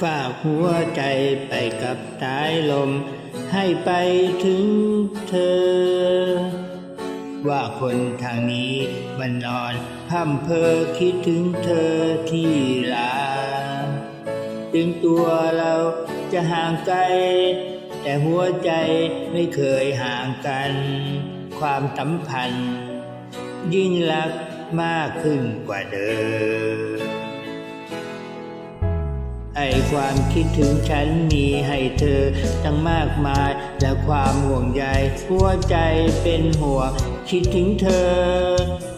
ฝากหัวใจไปกับสายลม ให้ไปถึงเธอ ว่าคนทางนี้มันนอนพัมเพอคิดถึงเธอที่ลา ถึงตัวเราจะห่างไกล แต่หัวใจไม่เคยห่างกัน ความสัมพันธ์ ยิ่งรักมากขึ้นกว่าเดิม ไอความคิดถึงฉันมีให้เธอตั้งมากมาย และความห่วงใยหัวใจเป็นห่วงคิดถึงเธอ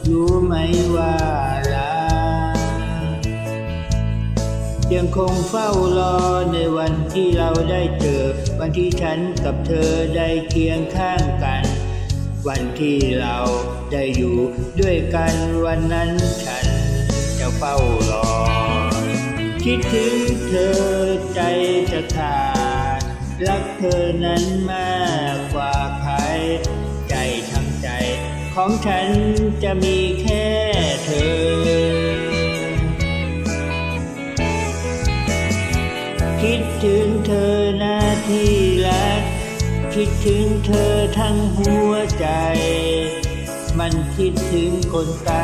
รู้ไหมว่ารักยังคงเฝ้ารอในวันที่เราได้เจอ วันที่ฉันกับเธอได้เคียงข้างกัน วันที่เราได้อยู่ด้วยกันวันนั้นฉันจะเฝ้ารอ คิดถึงเธอใจจะขาด รักเธอนั้นมากกว่าใคร ใจทั้งใจ ของฉันจะมีแค่เธอ คิดถึงเธอหน้าที่รัก คิดถึงเธอทั้งหัวใจ มันคิดถึงคนไกล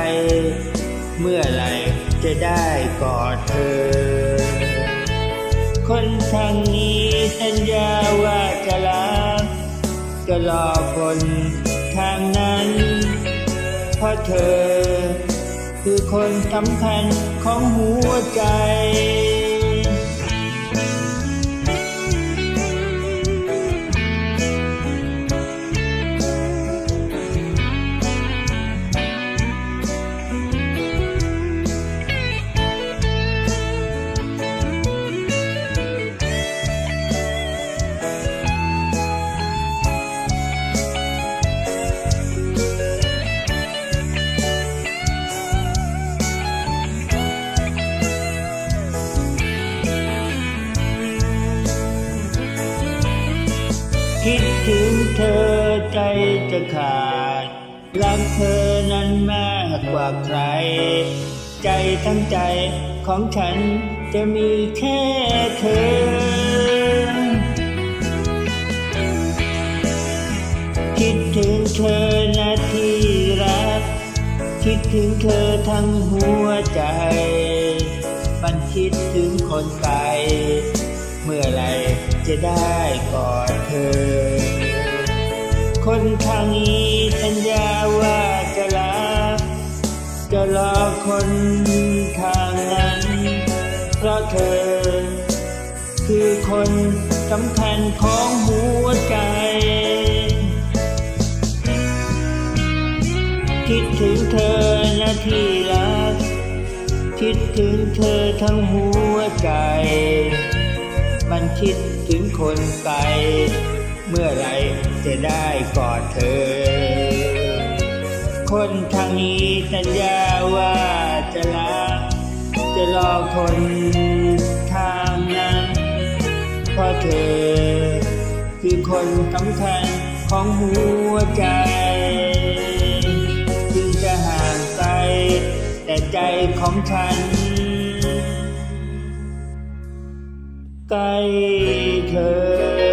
เมื่อไหรจะได้กอดเธอ คนทางนี้สัญญาว่าจะรักจะรอคนทางนั้น เพราะเธอ คือคนสำคัญของหัวใจ คิดถึงเธอใจจะขาด รักเธอนั้นมากกว่าใคร ใจทั้งใจของฉันจะมีแค่เธอ คิดถึงเธอนาที่รัก คิดถึงเธอทั้งหัวใจ มันคิดถึงคนไกลเมื่อไร จะได้กอดเธอ คนทางนี้สัญญาว่าจะรัก จะรอคนทางนั้น เพราะเธอ คือคนสำคัญของหัวใจคิดถึงเธอนะที่รัก คิดถึงเธอทั้งหัวใจ มันคิดถึงคนไกล เมื่อไรจะได้กอดเธอ คนทางนี้สัญญาว่าจะรัก จะรอคนทางนั้น เพราะเธอ คือคนสำคัญของหัวใจถึงจะห่างไกลแต่ใจของฉัน tay thơ